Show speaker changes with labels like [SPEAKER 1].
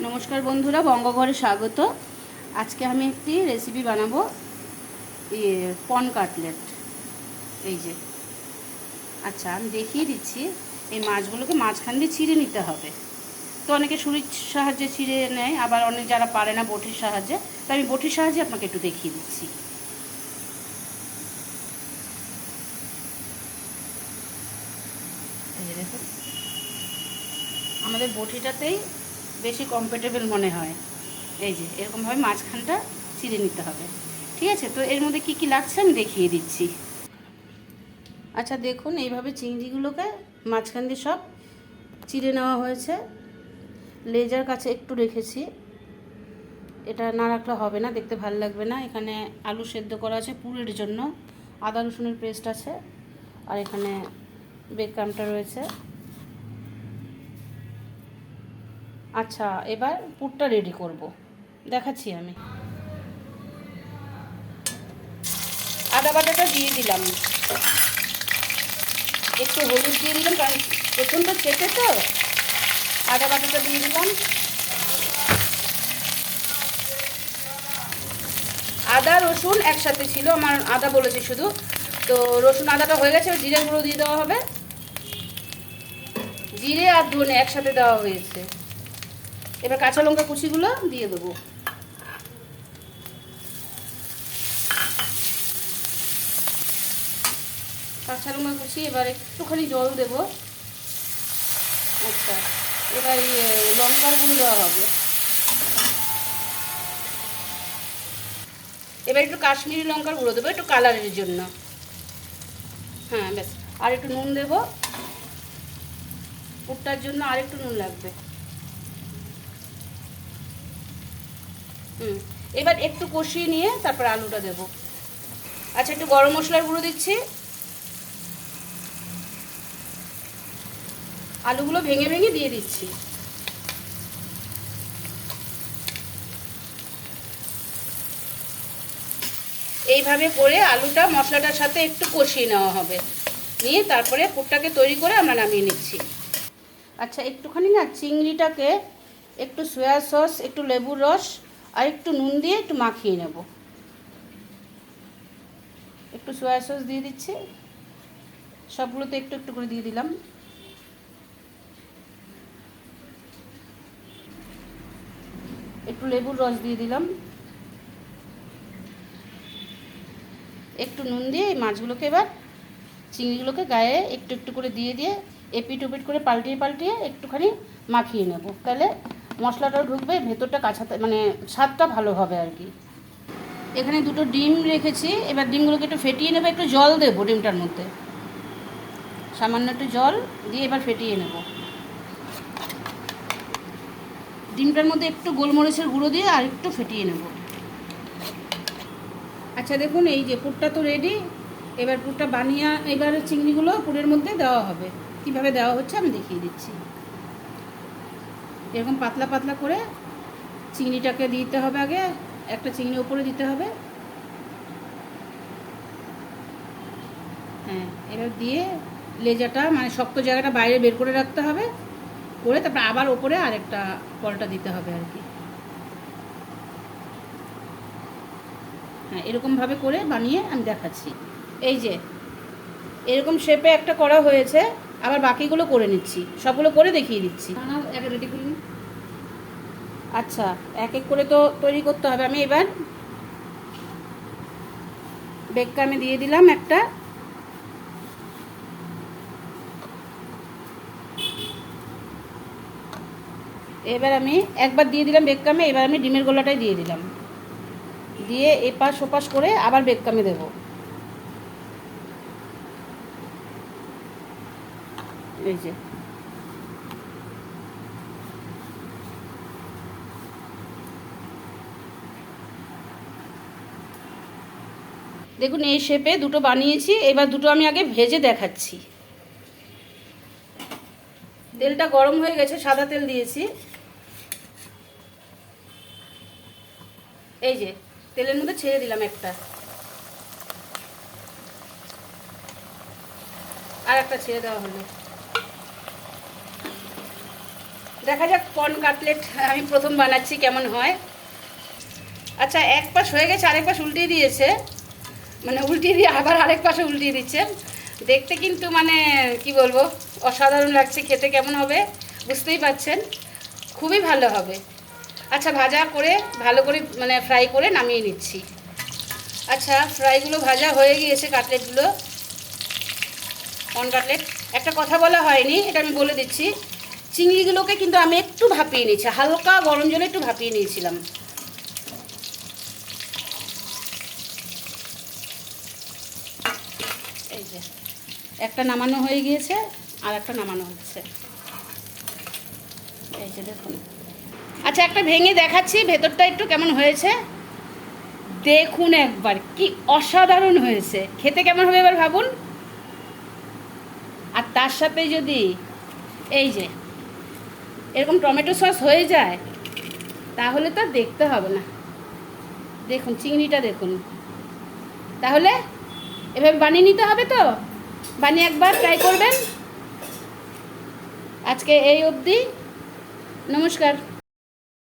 [SPEAKER 1] নমস্কার বন্ধুরা, বঙ্গঘরে স্বাগত। আজকে আমি একটি রেসিপি বানাবো ইয়ে পন কাটলেট। এই যে। আচ্ছা আমি দেখিয়ে দিচ্ছি, এই মাছগুলোকে মাঝখান দিয়ে ছিঁড়ে নিতে হবে। তো অনেকে ছুরির সাহায্যে ছিঁড়ে নেয়, আবার অনেক যারা পারে না বটির সাহায্যে, তো আমি বটির সাহায্যে আপনাকে একটু দেখিয়ে দিচ্ছি। আমাদের বটিটাতেই বেশি কমফোর্টেবল মনে হয়। এই যে, এরকমভাবে মাঝখানটা চিড়ে নিতে হবে। ঠিক আছে? তো এর মধ্যে কি কি লাগছে আমি দেখিয়ে দিচ্ছি। আচ্ছা দেখুন, এইভাবে চিংড়িগুলোকে মাঝখান দিয়ে সব চিড়ে নেওয়া হয়েছে। লেজার কাছে একটু রেখেছি। এটা না রাখলে হবে না, দেখতে ভালো লাগবে না। এখানে আলু সেদ্ধ করা আছে পুরের জন্য। আদা রসুনের পেস্ট আছে। আর এখানে বেকামটা রয়েছে। আচ্ছা এবার পুরটা রেডি করব। দেখাচ্ছি আমি। আদা বাটাটা দিয়ে দিলাম। একটু হলুদ দিয়ে দিলাম, কারণ প্রচণ্ড চেটে তো। আদা বাটাটা দিয়ে দিলাম। আদা, রসুন একসাথে ছিল, আমার আদা বলেছি শুধু। তো রসুন, আদাটা হয়ে গেছে জিরে গুঁড়ো দিয়ে দেওয়া হবে। জিরে আর ধনে একসাথে দেওয়া হয়েছে। এবার কাঁচা লঙ্কা কুচিগুলো দিয়ে দেবো। কাঁচা লঙ্কা কুচি, এবার একটুখানি জল দেবো। আচ্ছা এবার লঙ্কার গুঁড়ো দেওয়া হবে। এবার একটু কাশ্মীরি লঙ্কার গুঁড়ো দেবো, একটু কালারের জন্য। হ্যাঁ ব্যাস। আর একটু নুন দেবো। পুরটার জন্য আর একটু নুন লাগবে। হুম। এবার একটু কষিয়ে নিয়ে তারপর আলুটা দেব। আচ্ছা একটু গরম মশলার গুঁড়ো দিচ্ছি। আলুগুলো ভেঙে ভেঙে দিয়ে দিচ্ছি। এইভাবে করে আলুটা মশলাটার সাথে একটু কষিয়ে নেওয়া হবে। নিয়ে তারপরে পুরটাকে তৈরি করে আমরা নামিয়ে নিচ্ছি। আচ্ছা একটুখানি না চিংড়িটাকে একটু সয়া সস, একটু লেবুর রস আর একটু নুন দিয়ে একটু মাখিয়ে নেব। একটু সয়া সস দিয়ে দিচ্ছি। সবগুলোতে একটু একটু করে দিয়ে দিলাম। একটু লেবুর রস দিয়ে দিলাম। একটু নুন দিয়ে এই মাছগুলোকে এবার চিংড়িগুলোকে গায়ে একটু একটু করে দিয়ে দিয়ে এপিট ওপিট করে পাল্টিয়ে পাল্টিয়ে একটুখানি মাখিয়ে নেব। তাহলে মশলাটাও ঢুকবে, ভেতরটা কাঁচাতে মানে স্বাদটা ভালো হবে আর কি। এখানে দুটো ডিম রেখেছি, এবার ডিমগুলোকে একটু ফেটিয়ে নেব, একটু জল দেবো ডিমটার মধ্যে। সামান্য একটু জল দিয়ে এবার ফেটিয়ে নেব। ডিমটার মধ্যে একটু গোলমরিচের গুঁড়ো দিয়ে আর একটু ফেটিয়ে নেব। আচ্ছা দেখুন, এই যে পুরটা তো রেডি এবার পুরটা বানিয়ে, এবার চিংড়িগুলো পুরের মধ্যে দেওয়া হবে। কীভাবে দেওয়া হচ্ছে আমি দেখিয়ে দিচ্ছি। এরকম পাতলা পাতলা করে চিংড়িটাকে দিতে হবে আগে, একটা চিংড়ি উপরে দিতে হবে। হ্যাঁ এবার দিয়ে লেজাটা মানে শক্ত জায়গাটা বাইরে বের করে রাখতে হবে, করে তারপর আবার ওপরে আরেকটা পলটা দিতে হবে আর কি। হ্যাঁ এরকমভাবে করে বানিয়ে আমি দেখাচ্ছি। এই যে, এরকম শেপে একটা করা হয়েছে, আবার বাকিগুলো করে নিচ্ছি, সবগুলো করে দেখিয়ে দিচ্ছি। রেডি করি আচ্ছা এক এক করে তো তৈরি করতে হবে। আমি এবার বেগটা আমি দিয়ে দিলাম একটা। এবার আমি একবার দিয়ে দিলাম বেগকামে এবার আমি ডিমের গোলাটাই দিয়ে দিলাম। দিয়ে এপাশ ওপাশ করে আবার বেগকামে দেবো। এই যে। দেখুন, এই শেপে দুটো বানিয়েছি, এবার দুটো আমি আগে ভেজে দেখাচ্ছি। তেলটা গরম হয়ে গেছে, সাদা তেল দিয়েছি। এই যে, তেলের মধ্যে ছেড়ে দিলাম একটা। আর একটা ছেড়ে দেওয়া হলো। দেখা যাক কর্ন কাটলেট আমি প্রথম বানাচ্ছি কেমন হয়। আচ্ছা এক পাশ হয়ে গেছে, আরেক পাশ উল্টিয়ে দিয়েছে। মানে উল্টিয়ে দিয়ে আবার আরেক পাশে উল্টিয়ে দিচ্ছে। দেখতে কিন্তু মানে কি বলব, অসাধারণ লাগছে, খেতে কেমন হবে বুঝতেই পাচ্ছেন খুবই ভালো হবে। আচ্ছা ভাজা করে, ভালো করে মানে ফ্রাই করে নামিয়ে নিচ্ছি। আচ্ছা ফ্রাইগুলো ভাজা হয়ে গিয়েছে কাটলেটগুলো। কর্ন কাটলেট একটা কথা বলা হয়নি, এটা আমি বলে দিচ্ছি। চিংড়িগুলোকে কিন্তু আমি একটু ভাপিয়ে নিয়েছি, হালকা গরম জলে একটু ভাপিয়ে নিয়েছিলাম এই যে একটা নামানো হয়ে গিয়েছে, আর একটা নামানো হচ্ছে। এই যে দেখুন। আচ্ছা একটা ভেঙে দেখাচ্ছি, ভেতরটা একটু কেমন হয়েছে? দেখুন একবার, কি অসাধারণ হয়েছে। খেতে কেমন হবে এবার ভাবুন? আর তার সাথে যদি এই যে, এরকম টমেটো সস হয়ে যায়, তাহলে তো দেখতে হবে না। দেখুন, চিংড়িটা দেখুন। তাহলে এভাবে বানিয়ে নিতে হবে তো? বানিয়ে একবার ট্রাই করবেন? আজকে এই অবধি। নমস্কার।